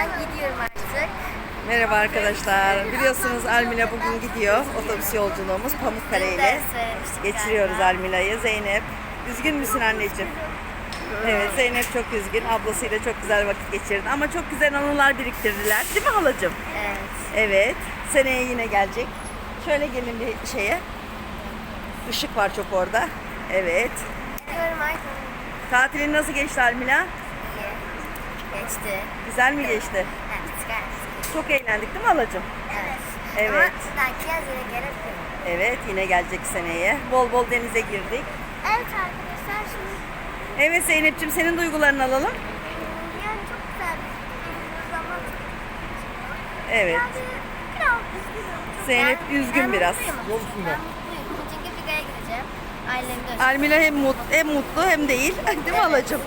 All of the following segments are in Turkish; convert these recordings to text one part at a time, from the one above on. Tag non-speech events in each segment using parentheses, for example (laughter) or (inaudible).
Ben gidiyorum artık. Merhaba arkadaşlar. Biliyorsunuz Almila bugün gidiyor. Otobüs yolculuğumuz Pamukkale ile. Geçiriyoruz. Almila'yı. Zeynep. Üzgün müsün anneciğim? Evet Zeynep çok üzgün. Ablasıyla çok güzel vakit geçirdi. Ama çok güzel anılar biriktirdiler. Değil mi halacığım? Evet. Evet. Seneye yine gelecek. Şöyle gelin bir şeye. Işık var çok orada. Evet. Tatilin nasıl geçti Almila? Geçti. Güzel mi geçti? Evet. Gayet. Çok eğlendik değil mi halacığım? Evet. Evet. Ama belki yaz yine gelebilirim. Evet yine gelecek seneye. Bol bol denize girdik. Evet arkadaşlar şimdi Evet Zeynep'ciğim senin duygularını alalım. yani çok güzel bir zaman. Evet. Yani biraz üzgünüm. Zeynep Ben- üzgün ben biraz. mutluyum. Ben mutluyum. Çünkü Figa'ya gideceğim. Ailemde özledim. Almila hem, mut, hem mutlu hem değil. (laughs) değil mi halacığım?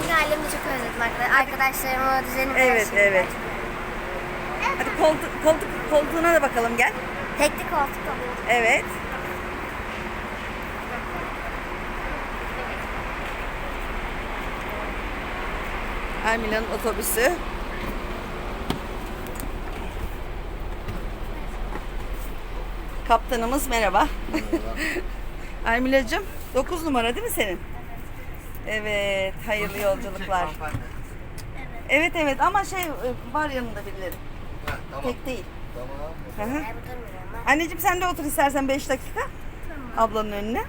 Çünkü ailemi çok özledim arkadaşlar. Arkadaşlarımı, düzenimi. Evet şeyi. evet. Hadi koltuk, koltuk, koltuğuna da bakalım gel. Tekli koltuk oluyor. Evet. Almila'nın otobüsü. Kaptanımız merhaba. Almila'cığım (laughs) 9 numara değil mi senin? Evet, hayırlı yolculuklar. Evet evet ama şey e, var yanında birileri. Tamam. Tek değil. Tamam. Hı hı. Anneciğim sen de otur istersen 5 dakika. Ablanın önüne.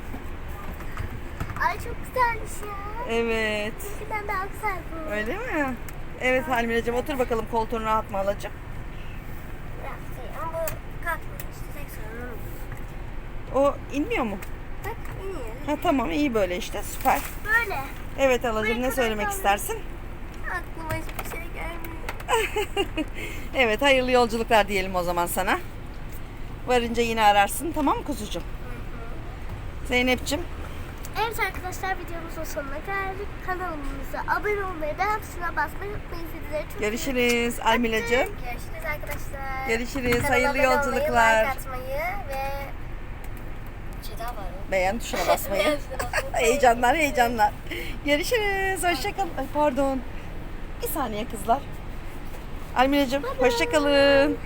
Ay çok güzelmiş ya. Evet. Eskiden daha güzel bu. Öyle mi? Evet Halmireciğim otur bakalım koltuğun rahat mı alacağım? Biraz şey ama bu kalkmıyor işte. Tek sorunum bu. O inmiyor mu? Ha tamam iyi böyle işte süper. Böyle. Evet halacığım Buraya ne söylemek istersin? Aklıma hiçbir şey gelmiyor. (laughs) Evet hayırlı yolculuklar diyelim o zaman sana. Varınca yine ararsın tamam mı kuzucuğum? Zeynep'ciğim Evet arkadaşlar videomuzun sonuna geldik. Kanalımıza abone olmayı, beğen tuşuna basmayı unutmayın. Sizleri çok görüşürüz Almilacığım. Görüşürüz arkadaşlar. Görüşürüz, Kanala hayırlı abone olmayı, yolculuklar. Like atmayı ve... daha var. (laughs) Beğen tuşuna basmayı. heyecanlar heyecanlar. Görüşürüz. Hoşçakalın. Ay pardon. Bir saniye kızlar. Almineciğim hoşçakalın.